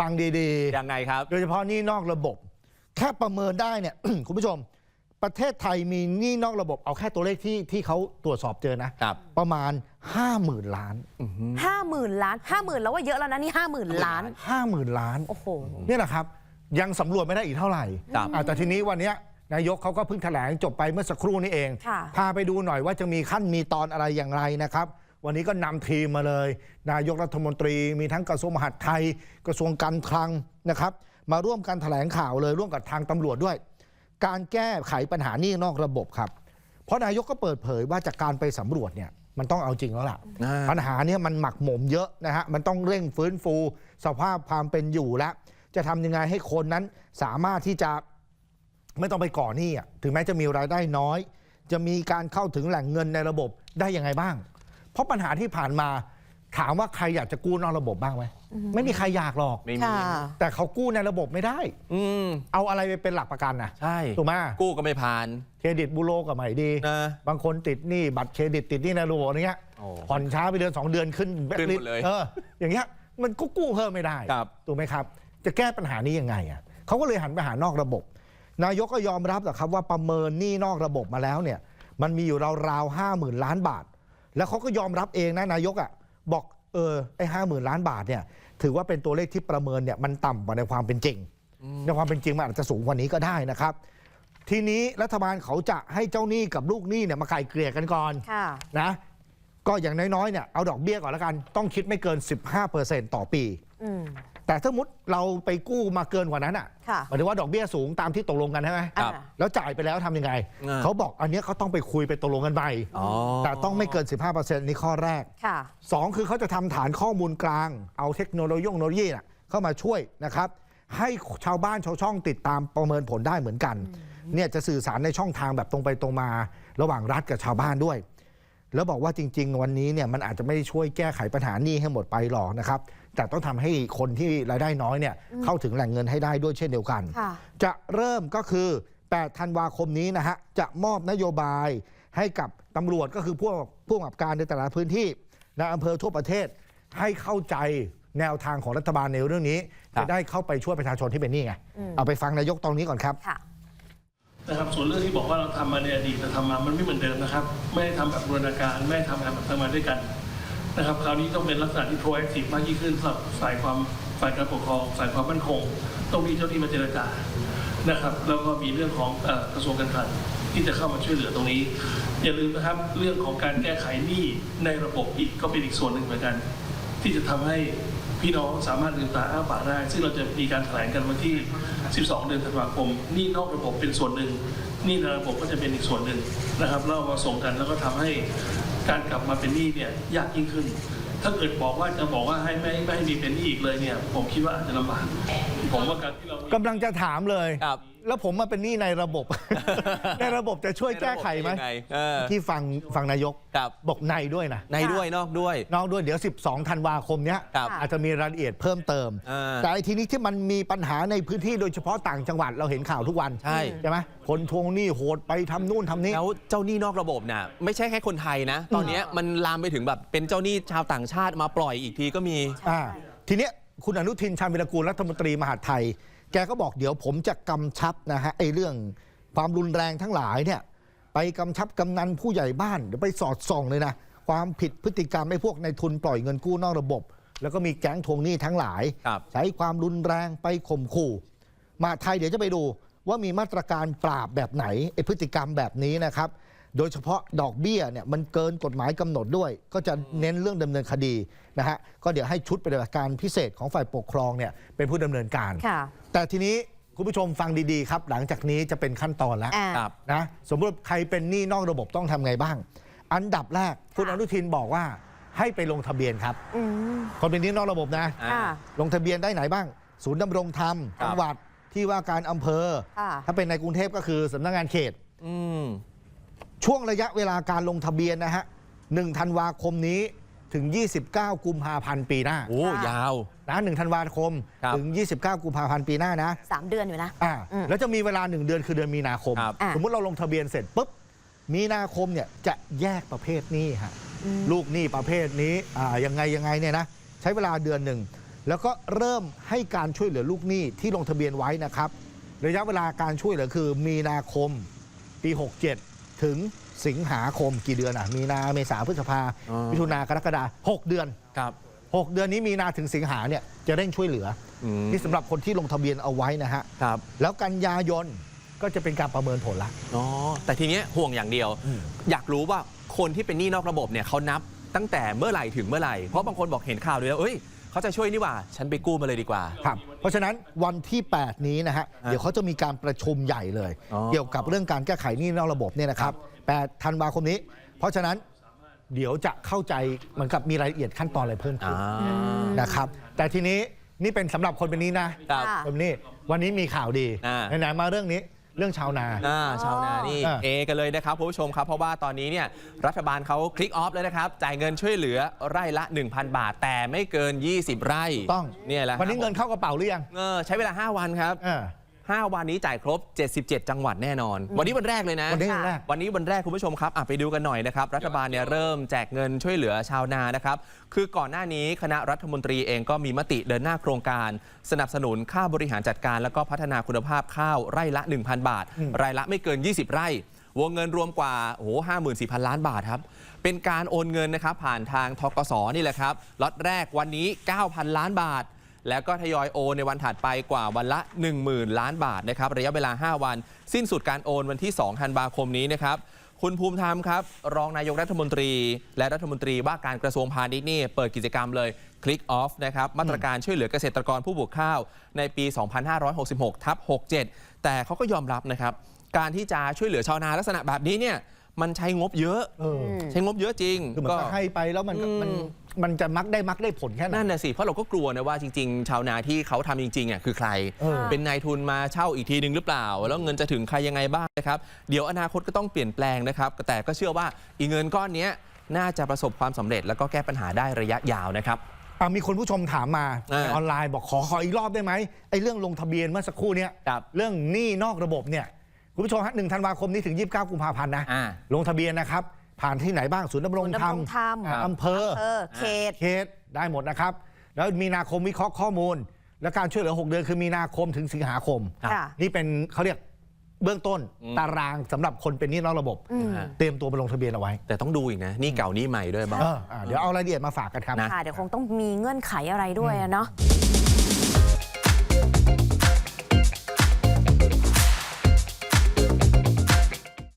ฟังดียังไงครับ ๆ โดยเฉพาะหนี้นอกระบบ แค่ประเมินได้เนี่ย คุณผู้ชม ประเทศไทยมีหนี้นอกระบบ เอาแค่ตัวเลขที่ที่เขาตรวจสอบเจอนะ ครับประมาณ 50,000 ล้าน ห้าหมื่นล้านห้าหมื่นแล้วว่าเยอะแล้วนะนี่ห้าหมื่นล้าน 50,000 ล้าน โอ้โห เนี่ยแหละครับ ยังสำรวจไม่ได้อีกเท่าไหร่ครับ อะแต่ทีนี้วันเนี้ยนายกเขาก็เพิ่งแถลงจบไปเมื่อสักครู่นี้เอง ค่ะ พาไปดูหน่อยว่าจะมีขั้นมีตอนอะไรอย่างไรนะครับ วันนี้ก็นำทีมมาเลย นายกรัฐมนตรีมีทั้งกระทรวงมหาดไทย กระทรวงการคลังนะครับ มาร่วมกันแถลงข่าวเลยร่วมกับทางตำรวจด้วย การแก้ไขปัญหาหนี้นอกระบบครับ เพราะนายกก็เปิดเผยว่าจากการไปสำรวจเนี่ยมันต้องเอาจริงแล้วล่ะอ่าปัญหาเนี่ยมันหมักหมมเยอะนะฮะมันต้องเร่งฟื้นฟู สภาพความเป็นอยู่แล้วจะทำยังไงให้คนนั้นสามารถที่จะไม่ต้องไปก่อหนี้อะถึงแม้จะมีรายได้น้อย จะมีการเข้าถึงแหล่งเงินในระบบได้ยังไงบ้าง เพราะปัญหาที่ผ่านมา ถามว่าใครอยากจะกู้นอกระบบบ้างไหมไม่มีใครอยากหรอก ไม่มี ค่ะ แต่เขากู้ในระบบไม่ได้ อืมเอาอะไรไปเป็นหลักประกันนะใช่ถูกไหมกู้ก็ไม่ผ่านเครดิตบูโรก็ไม่ดี นะ บางคนติดหนี้บัตรเครดิตติดหนี้ในระบบอย่างเงี้ยโอ้ผ่อนช้าไปเดือนสองเดือนขึ้นขึ้นหมดเลยเอออย่างเงี้ยมันก็กู้เพิ่มไม่ได้ครับ ถูกไหมครับ จะแก้ปัญหานี้ยังไงอะเขาก็เลยหันไปหานอกระบบ นายกก็ยอมรับแหละครับว่าประเมินหนี้นอกระบบมาแล้วเนี่ย มันมีอยู่ราวๆห้าหมื่นล้านบาท แล้วเขาก็ยอมรับเองนะนายกอะบอกเออไอ้ห้าหมื่นล้านบาทเนี่ยถือว่าเป็นตัวเลขที่ประเมินเนี่ยมันต่ำกว่าในความเป็นจริง ในความเป็นจริงมันอาจจะสูงกว่านี้ก็ได้นะครับ ทีนี้รัฐบาลเขาจะให้เจ้าหนี้กับลูกหนี้เนี่ยมาไกลเกลี่ยกันก่อนค่ะ นะ ก็อย่างน้อยๆเนี่ยเอาดอกเบี้ยก่อนแล้วกัน ต้องคิดไม่เกิน 15%ต่อปีอืม แต่ถ้ามุดเราไปกู้มาเกินกว่านั้นอะค่ะหมายถึงว่าดอกเบี้ยสูงตามที่ตกลงกันใช่ไหมครับอ่าแล้วจ่ายไปแล้วทำยังไงอ่าเขาบอกอันเนี้ยเขาต้องไปคุยไปตกลงกันใหม่อ๋อแต่ต้องไม่เกิน 15%นี่ข้อแรกค่ะสองคือเขาจะทำฐานข้อมูลกลาง เอาเทคโนโลยีเทคโนโลยีน่ะเข้ามาช่วยนะครับ ให้ชาวบ้านชาวช่องติดตามประเมินผลได้เหมือนกัน เนี่ยจะสื่อสารในช่องทางแบบตรงไปตรงมา ระหว่างรัฐกับชาวบ้านด้วย แล้วบอกว่าจริง ๆ วันนี้เนี่ยมันอาจจะไม่ได้ช่วยแก้ไขปัญหาหนี้ให้หมดไปหรอกนะครับ แต่ต้องทำให้คนที่รายได้น้อยเนี่ยเข้าถึงแหล่งเงินให้ได้ด้วยเช่นเดียวกันค่ะจะเริ่มก็คือ 8 ธันวาคมนี้นะฮะจะมอบนโยบายให้กับตำรวจก็คือพวกผู้กำกับการในแต่ละพื้นที่ในอำเภอทั่วประเทศให้เข้าใจแนวทางของรัฐบาลในเรื่องนี้ครับจะได้เข้าไปช่วยประชาชนที่เป็นหนี้ไงอืมเอาไปฟังนายกตรงนี้ก่อนครับค่ะ นะครับส่วนเรื่องที่บอกว่าเราทำมาในอดีตแต่ทำมามันไม่เหมือนเดิมนะครับ ไม่ได้ทำแบบบูรณาการไม่ได้ทำแบบทำงานด้วยกันนะครับคราวนี้ต้องเป็นลักษณะที่ proactive มากยิ่งขึ้นสำหรับฝ่ายความฝ่ายการปกครองฝ่ายความมั่นคง ต้องมีเจ้าหน้าที่มาเจรจานะครับแล้วก็มีเรื่องของกระทรวงการคลังที่จะเข้ามาช่วยเหลือตรงนี้ อย่าลืมนะครับเรื่องของการแก้ไขหนี้ในระบบอีกก็เป็นอีกส่วนหนึ่งเหมือนกัน ที่จะทำให้พี่น้องสามารถลืมตาอ้าปากได้ ซึ่งเราจะมีการแถลงกันวันที่ 12 เดือนธันวาคมหนี่นอกระบบเป็นส่วนหนึ่งหนี่ในระบบก็จะเป็นอีกส่วนหนึ่งนะครับแล้วเอามาส่งกันแล้วก็ทำให้การกลับมาเป็นหนี้เนี่ยยากยิ่งขึ้น ถ้าเกิดบอกว่าจะบอกว่าให้ไม่ไม่ให้มีเป็นหนี้อีกเลยเนี่ย ผมคิดว่าอาจจะลำบาก ผมว่าการที่เรามีกำลังจะถามเลยครับ แล้วผมมาเป็นหนี้ในระบบ ในระบบจะช่วยแก้ไขไหมในระบบเป็นยังไงเออ ที่ฟังฟังนายกครับบอกในด้วยนะในด้วยนอกด้วย นอกด้วยเดี๋ยว 12 ธันวาคมเนี้ยครับอาจจะมีรายละเอียดเพิ่มเติมอ่าแต่ไอ้ทีนี้ที่มันมีปัญหาในพื้นที่โดยเฉพาะต่างจังหวัดเราเห็นข่าวทุกวันใช่ ใช่ไหมคนทวงหนี้โหดไปทำนู่นทำนี่ แล้วเจ้าหนี้นอกระบบน่ะไม่ใช่แค่คนไทยนะ ตอนเนี้ยมันลามไปถึงแบบเป็นเจ้าหนี้ชาวต่างชาติมาปล่อยอีกทีก็มี อ่าทีเนี้ยคุณอนุทินชาญวิรกูลรัฐมนตรีมหาดไทย แกก็บอกเดี๋ยวผมจะกำชับนะฮะไอ้เรื่องความรุนแรงทั้งหลายเนี่ยไปกำชับกำนันผู้ใหญ่บ้านเดี๋ยวไปสอดส่องเลยนะความผิดพฤติกรรมไอ้พวกในทุนปล่อยเงินกู้นอกระบบ แล้วก็มีแก๊งทวงหนี้ทั้งหลาย ครับ ใช้ความรุนแรงไปข่มขู่มหาดไทยเดี๋ยวจะไปดูว่ามีมาตรการปราบแบบไหนไอ้พฤติกรรมแบบนี้นะครับ โดยเฉพาะดอกเบี้ยเนี่ยมันเกินกฎหมายกำหนดด้วย ก็จะเน้นเรื่องดำเนินคดีนะฮะก็เดี๋ยวให้ชุดปฏิบัติการพิเศษของฝ่ายปกครองเนี่ยเป็นผู้ดำเนินการค่ะแต่ทีนี้คุณผู้ชมฟังดีๆครับ หลังจากนี้จะเป็นขั้นตอนแล้วอ่าครับนะสมมติใครเป็นหนี้นอกระบบต้องทำไงบ้าง อันดับแรกคุณค่ะอนุทินบอกว่าให้ไปลงทะเบียนครับอืมคนเป็นหนี้นอกระบบนะอ่าค่ะลงทะเบียนได้ไหนบ้าง ศูนย์ดำรงธรรมครับจังหวัดที่ว่าการอำเภอค่ะถ้าเป็นในกรุงเทพก็คือสำนักงานเขตอืม ช่วงระยะเวลาการลงทะเบียนนะฮะ1ธันวาคมนี้ถึง 29 กุมภาพันธ์ปีหน้า โอ้ค่ะยาว นะ1ธันวาคม ครับ ถึง 29 กุมภาพันธ์ปีหน้านะสามเดือนอยู่นะ อ่าอืมแล้วจะมีเวลา 1 เดือนคือเดือนมีนาคม ครับ อะ สมมุติเราลงทะเบียนเสร็จปุ๊บ มีนาคมเนี่ยจะแยกประเภทหนี้ฮะ อืม ลูกหนี้ประเภทนี้อ่ายังไงยังไงเนี่ยนะใช้เวลาเดือนหนึ่ง แล้วก็เริ่มให้การช่วยเหลือลูกหนี้ที่ลงทะเบียนไว้นะครับ ระยะเวลาการช่วยเหลือคือมีนาคมปี 67 ถึงสิงหาคมกี่เดือนอะ มีนาเมษาพฤษภาอ๋อ มิถุนากรกฎาหกเดือน ครับ 6 เดือนนี้มีนาถึงสิงหาเนี่ยจะเร่งช่วยเหลืออืมนี่สำหรับคนที่ลงทะเบียนเอาไว้นะฮะ ครับ แล้วกันยายนก็จะเป็นการประเมินผลละ อ๋อ แต่ทีเนี้ยห่วงอย่างเดียว อืม อยากรู้ว่าคนที่เป็นหนี้นอกระบบเนี่ยเขานับตั้งแต่เมื่อไหร่ถึงเมื่อไหร่ เพราะบางคนบอกเห็นข่าวเลยแล้วเอ้ย เขาจะช่วยนี่หว่า ฉันไปกู้มาเลยดีกว่า ครับเพราะฉะนั้นวันที่ 8 นี้นะฮะอะเดี๋ยวเขาจะมีการประชุมใหญ่เลย อ๋อ เกี่ยวกับเรื่องการแก้ไขหนี้นอกระบบเนี่ยนะครับ8ธันวาคมนี้ เพราะฉะนั้นเดี๋ยวจะเข้าใจเหมือนกับมีรายละเอียดขั้นตอนอะไรเพิ่มขึ้อ่านนะครับแต่ทีนี้นี่เป็นสำหรับคนเป็นนี้นะครับ ค่ะคนนี้วันนี้มีข่าวดีอ่า ไหนๆมาเรื่องนี้ เรื่องชาวนา อ่าชาวนานี่อ่า เอกันเลยนะครับคุณผู้ชมครับ เพราะว่าตอนนี้เนี่ยรัฐบาลเขาคลิกออฟแล้วนะครับ จ่ายเงินช่วยเหลือไร่ละ 1,000 บาท แต่ไม่เกิน 20 ไร่ต้องเนี่ยแหละวันนี้เงินครับเข้ากระเป๋าหรือยังเออใช้เวลา 5 วันครับ เออ 5 วันนี้จ่ายครบ 77 จังหวัดแน่นอน วันนี้วันแรกเลยนะ วันนี้วันแรก วันนี้วันแรกคุณผู้ชมครับอะไปดูกันหน่อยนะครับ รัฐบาลเนี่ยเริ่มแจกเงินช่วยเหลือชาวนานะครับ คือก่อนหน้านี้คณะรัฐมนตรีเองก็มีมติเดินหน้าโครงการ สนับสนุนค่าบริหารจัดการ แล้วก็พัฒนาคุณภาพข้าวไร่ละ 1,000 บาท รายละไม่เกิน 20 ไร่วงเงินรวมกว่าโอ้โห54,000ล้านบาทครับ เป็นการโอนเงินนะครับผ่านทางทกสนี่แหละครับ ล็อตแรกวันนี้ 9,000 ล้านบาท แล้วก็ทยอยโอนในวันถัดไปกว่าวันละ 10,000 ล้านบาทนะครับระยะเวลา 5 วัน สิ้นสุดการโอนวันที่ 2 ธันวาคมนี้นะครับคุณภูมิธรรมครับรองนายกรัฐมนตรี และรัฐมนตรีว่าการกระทรวงพาณิชย์นี่เปิดกิจกรรมเลยคลิกออฟนะครับมาตรการช่วยเหลือเกษตรกรผู้ปลูกข้าว ในปี 2566ทับ67 แต่เขาก็ยอมรับนะครับ การที่จะช่วยเหลือชาวนาลักษณะแบบนี้เนี่ย มันใช้งบเยอะ เออใช้งบเยอะจริงคือเหมือนก็ให้ไปแล้วมันก็มันมันจะมักได้มักได้ผลแค่ไหน นั่นน่ะสิ เพราะเราก็กลัวนะว่าจริงๆ ชาวนาที่เขาทำจริงๆอะคือใคร เออ เป็นนายทุนมาเช่าอีกทีหนึ่งหรือเปล่า แล้วเงินจะถึงใครยังไงบ้างนะครับ เดี๋ยวอนาคตก็ต้องเปลี่ยนแปลงนะครับ แต่ก็เชื่อว่าอีเงินก้อนเนี้ยน่าจะประสบความสำเร็จแล้วก็แก้ปัญหาได้ระยะยาวนะครับ อะมีคนผู้ชมถามมาเออในออนไลน์บอกขอขออีกรอบได้ไหมไอ้เรื่องลงทะเบียนเมื่อสักครู่เนี้ยครับ เรื่องหนี้นอกระบบเนี่ย คุณผู้ชมฮะหนึ่งธันวาคมนี้ถึง 29 กุมภาพันธ์นะ อ่า ลงทะเบียนนะครับ ผ่านที่ไหนบ้างศูนย์ดำรงธรรมศูนย์ดำรงธรรม อ่าอำเภอ เออเขต เขตได้หมดนะครับ แล้วมีนาคมวิเคราะห์ข้อมูล และการช่วยเหลือ 6 เดือนคือมีนาคมถึงสิงหาคม ค่ะ นี่เป็นเขาเรียกเบื้องต้นอืม ตารางสำหรับคนเป็นหนี้นอกระบบ อืมเตรียมตัวไปลงทะเบียนเอาไว้ แต่ต้องดูอีกนะนี่เก่านี่ใหม่ด้วยบ้าง เอออะเดี๋ยวเอารายละเอียดมาฝากกันครับนะค่ะเดี๋ยวคงต้องมีเงื่อนไขอะไรด้วยอะเนาะ